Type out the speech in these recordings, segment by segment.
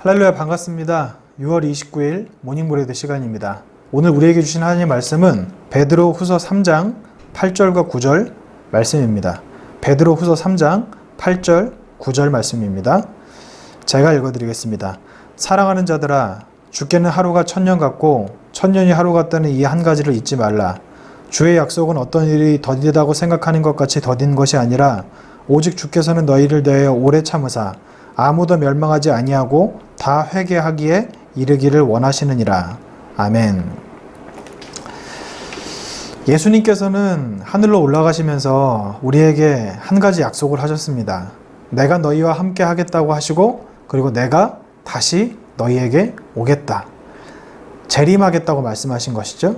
할렐루야 반갑습니다. 6월 29일 모닝브레드 시간입니다. 오늘 우리에게 주신 하나님의 말씀은 베드로 후서 3장 8절과 9절 말씀입니다. 베드로 후서 3장 8절 9절 말씀입니다. 제가 읽어드리겠습니다. 사랑하는 자들아 주께는 하루가 천년 같고 천년이 하루 같다는 이 한 가지를 잊지 말라. 주의 약속은 어떤 일이 더디다고 생각하는 것 같이 더딘 것이 아니라 오직 주께서는 너희를 대하여 오래 참으사 아무도 멸망하지 아니하고 다 회개하기에 이르기를 원하시느니라. 아멘. 예수님께서는 하늘로 올라가시면서 우리에게 한 가지 약속을 하셨습니다. 내가 너희와 함께 하겠다고 하시고 그리고 내가 다시 너희에게 오겠다. 재림하겠다고 말씀하신 것이죠.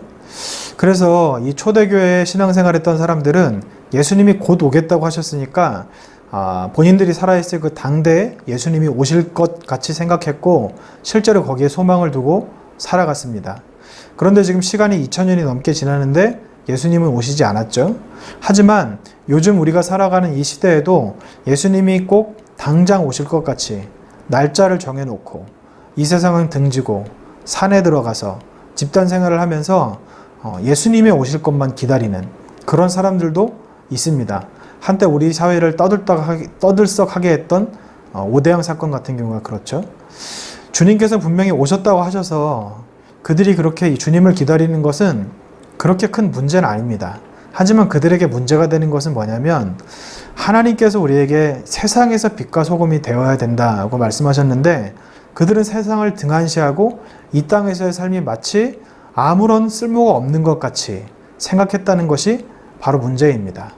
그래서 이 초대교회 신앙생활 했던 사람들은 예수님이 곧 오겠다고 하셨으니까 아, 본인들이 살아있을 그 당대에 예수님이 오실 것 같이 생각했고 실제로 거기에 소망을 두고 살아갔습니다. 그런데 지금 시간이 2000년이 넘게 지나는데 예수님은 오시지 않았죠. 하지만 요즘 우리가 살아가는 이 시대에도 예수님이 꼭 당장 오실 것 같이 날짜를 정해놓고 이 세상은 등지고 산에 들어가서 집단 생활을 하면서 어, 예수님이 오실 것만 기다리는 그런 사람들도 있습니다. 한때 우리 사회를 떠들썩하게, 떠들썩하게 했던 어, 오대양 사건 같은 경우가 그렇죠. 주님께서 분명히 오셨다고 하셔서 그들이 그렇게 주님을 기다리는 것은 그렇게 큰 문제는 아닙니다. 하지만 그들에게 문제가 되는 것은 뭐냐면 하나님께서 우리에게 세상에서 빛과 소금이 되어야 된다고 말씀하셨는데 그들은 세상을 등한시하고 이 땅에서의 삶이 마치 아무런 쓸모가 없는 것 같이 생각했다는 것이 바로 문제입니다.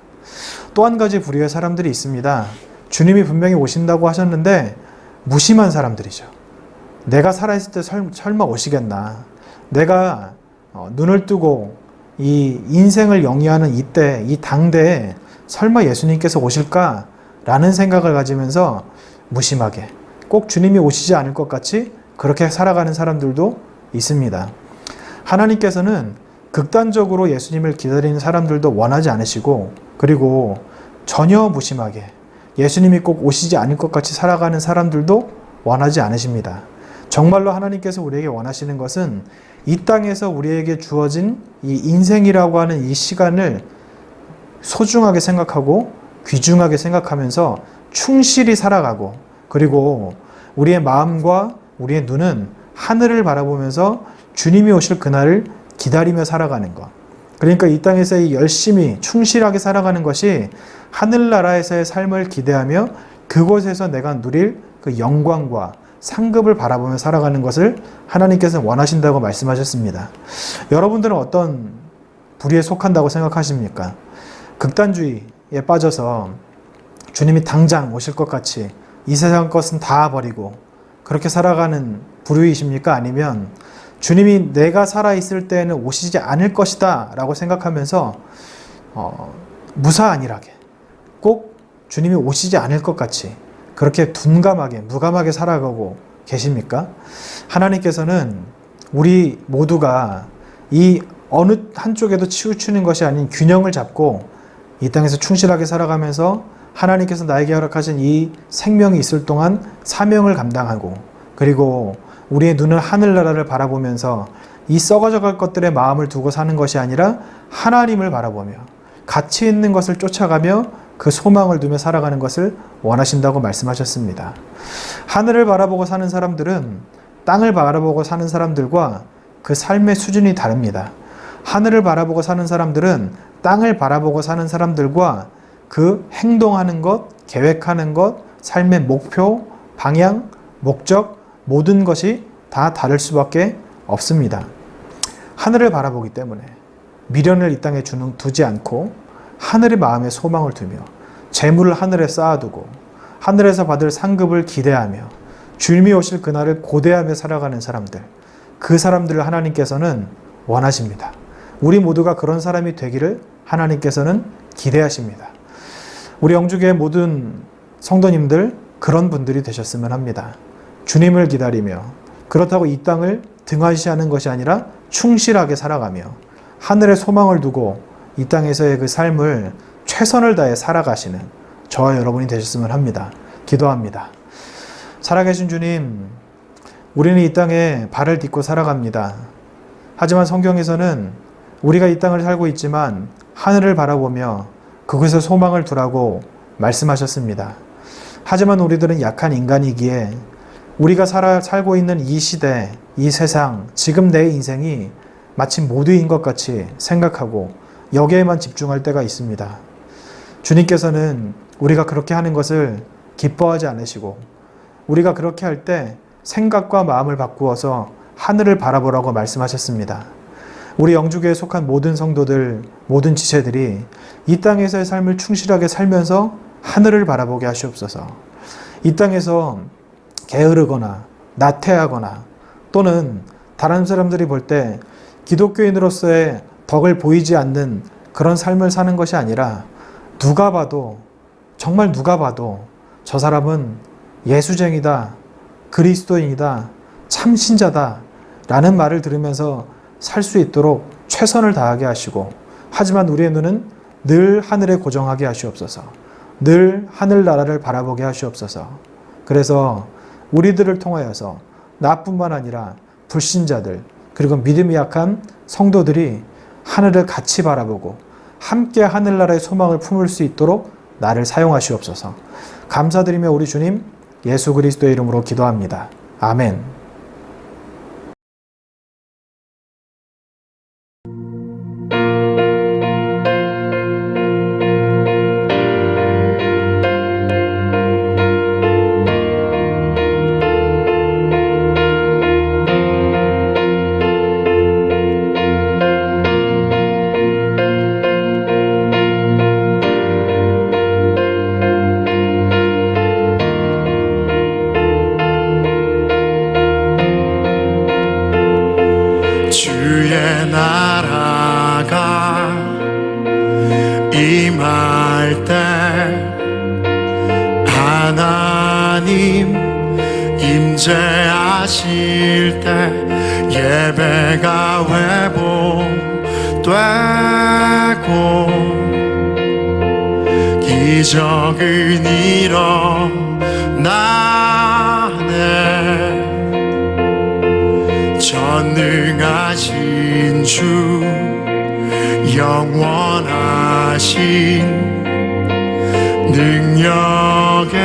또 한 가지 부류의 사람들이 있습니다. 주님이 분명히 오신다고 하셨는데 무심한 사람들이죠. 내가 살아있을 때 설, 설마 오시겠나. 내가 어, 눈을 뜨고 이 인생을 영위하는 이때, 이 당대에 설마 예수님께서 오실까 라는 생각을 가지면서 무심하게 꼭 주님이 오시지 않을 것 같이 그렇게 살아가는 사람들도 있습니다. 하나님께서는 극단적으로 예수님을 기다리는 사람들도 원하지 않으시고 그리고 전혀 무심하게 예수님이 꼭 오시지 않을 것 같이 살아가는 사람들도 원하지 않으십니다. 정말로 하나님께서 우리에게 원하시는 것은 이 땅에서 우리에게 주어진 이 인생이라고 하는 이 시간을 소중하게 생각하고 귀중하게 생각하면서 충실히 살아가고 그리고 우리의 마음과 우리의 눈은 하늘을 바라보면서 주님이 오실 그날을 기다리며 살아가는 것. 그러니까 이 땅에서 열심히 충실하게 살아가는 것이 하늘나라에서의 삶을 기대하며 그곳에서 내가 누릴 그 영광과 상급을 바라보며 살아가는 것을 하나님께서 원하신다고 말씀하셨습니다. 여러분들은 어떤 부류에 속한다고 생각하십니까? 극단주의에 빠져서 주님이 당장 오실 것 같이 이 세상 것은 다 버리고 그렇게 살아가는 부류이십니까? 아니면 주님이 내가 살아있을 때에는 오시지 않을 것이다 라고 생각하면서 어, 무사안일하게 꼭 주님이 오시지 않을 것 같이 그렇게 둔감하게 무감하게 살아가고 계십니까? 하나님께서는 우리 모두가 이 어느 한쪽에도 치우치는 것이 아닌 균형을 잡고 이 땅에서 충실하게 살아가면서 하나님께서 나에게 허락하신 이 생명이 있을 동안 사명을 감당하고 그리고 우리의 눈을 하늘나라를 바라보면서 이 썩어져 갈 것들의 마음을 두고 사는 것이 아니라 하나님을 바라보며 가치 있는 것을 쫓아가며 그 소망을 두며 살아가는 것을 원하신다고 말씀하셨습니다. 하늘을 바라보고 사는 사람들은 땅을 바라보고 사는 사람들과 그 삶의 수준이 다릅니다. 하늘을 바라보고 사는 사람들은 땅을 바라보고 사는 사람들과 그 행동하는 것, 계획하는 것, 삶의 목표, 방향, 목적, 모든 것이 다 다를 수밖에 없습니다. 하늘을 바라보기 때문에 미련을 이 땅에 주는, 두지 않고 하늘의 마음에 소망을 두며 재물을 하늘에 쌓아두고 하늘에서 받을 상급을 기대하며 주님이 오실 그날을 고대하며 살아가는 사람들 그 사람들을 하나님께서는 원하십니다. 우리 모두가 그런 사람이 되기를 하나님께서는 기대하십니다. 우리 영주교회 모든 성도님들 그런 분들이 되셨으면 합니다. 주님을 기다리며 그렇다고 이 땅을 등한시하는 것이 아니라 충실하게 살아가며 하늘에 소망을 두고 이 땅에서의 그 삶을 최선을 다해 살아가시는 저와 여러분이 되셨으면 합니다. 기도합니다. 살아계신 주님, 우리는 이 땅에 발을 딛고 살아갑니다. 하지만 성경에서는 우리가 이 땅을 살고 있지만 하늘을 바라보며 그곳에 소망을 두라고 말씀하셨습니다. 하지만 우리들은 약한 인간이기에 우리가 살아 살고 있는 이 시대, 이 세상, 지금 내 인생이 마치 모두인 것 같이 생각하고 여기에만 집중할 때가 있습니다. 주님께서는 우리가 그렇게 하는 것을 기뻐하지 않으시고 우리가 그렇게 할 때 생각과 마음을 바꾸어서 하늘을 바라보라고 말씀하셨습니다. 우리 영주교에 속한 모든 성도들, 모든 지체들이 이 땅에서의 삶을 충실하게 살면서 하늘을 바라보게 하시옵소서. 이 땅에서 게으르거나 나태하거나 또는 다른 사람들이 볼 때 기독교인으로서의 덕을 보이지 않는 그런 삶을 사는 것이 아니라 누가 봐도 정말 누가 봐도 저 사람은 예수쟁이다, 그리스도인이다, 참신자다 라는 말을 들으면서 살 수 있도록 최선을 다하게 하시고 하지만 우리의 눈은 늘 하늘에 고정하게 하시옵소서. 늘 하늘나라를 바라보게 하시옵소서. 그래서 우리들을 통하여서 나뿐만 아니라 불신자들 그리고 믿음이 약한 성도들이 하늘을 같이 바라보고 함께 하늘나라의 소망을 품을 수 있도록 나를 사용하시옵소서. 감사드리며 우리 주님 예수 그리스도의 이름으로 기도합니다. 아멘. 되고 기적은 일어나네. 전능하신 주 영원하신 능력의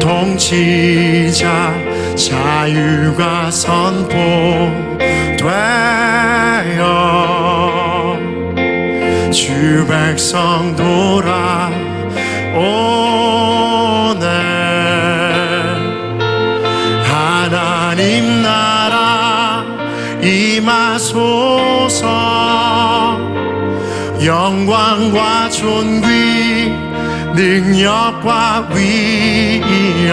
통치자 자유가 선포되 주 백성 돌아오네. 하나님 나라 임하소서. 영광과 존귀 능력과 위엄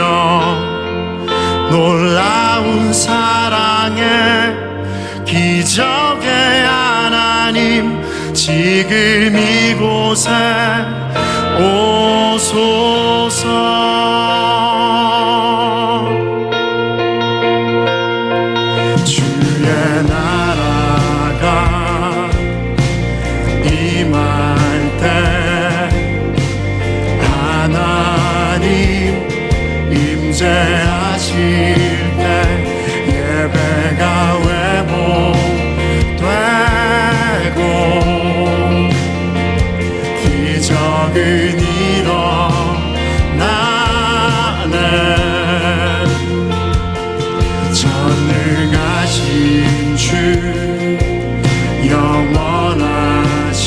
놀라운 사랑의 기적의 하나님 지금 이곳에 오소서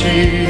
영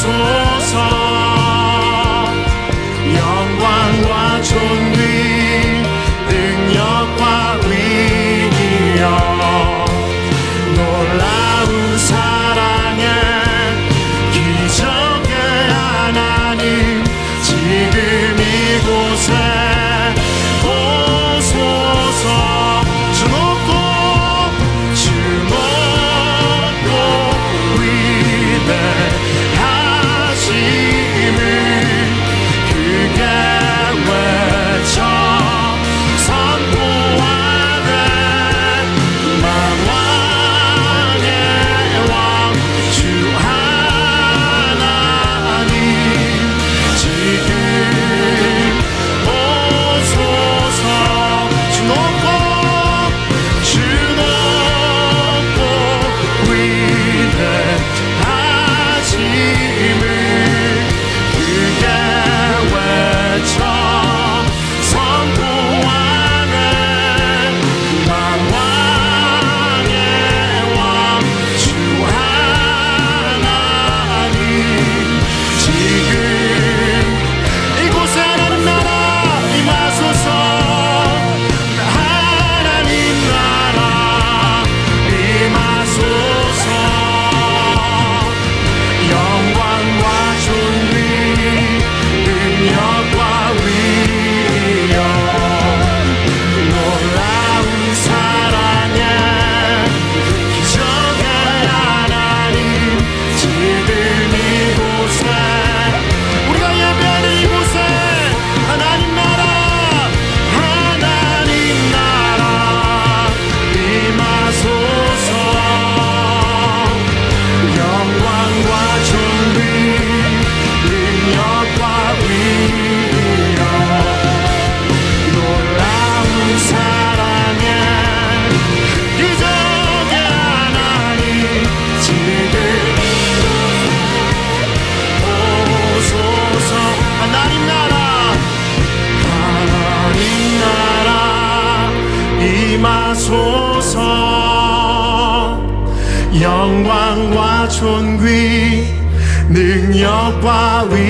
주옵소서 영광과 존귀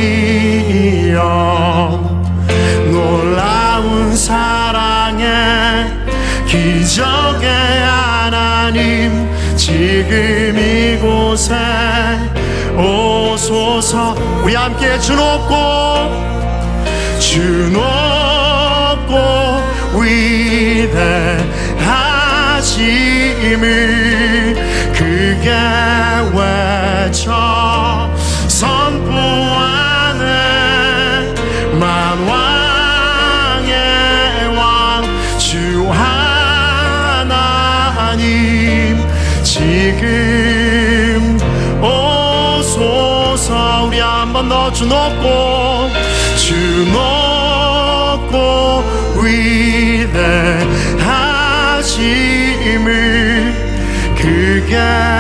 시험 놀라운 사랑의 기적의 하나님 지금 이곳에 오소서. 우리 함께 주높고 주높고 위대하심을 그게 외쳐 너 주 높고 주 높고 위대하심을 그가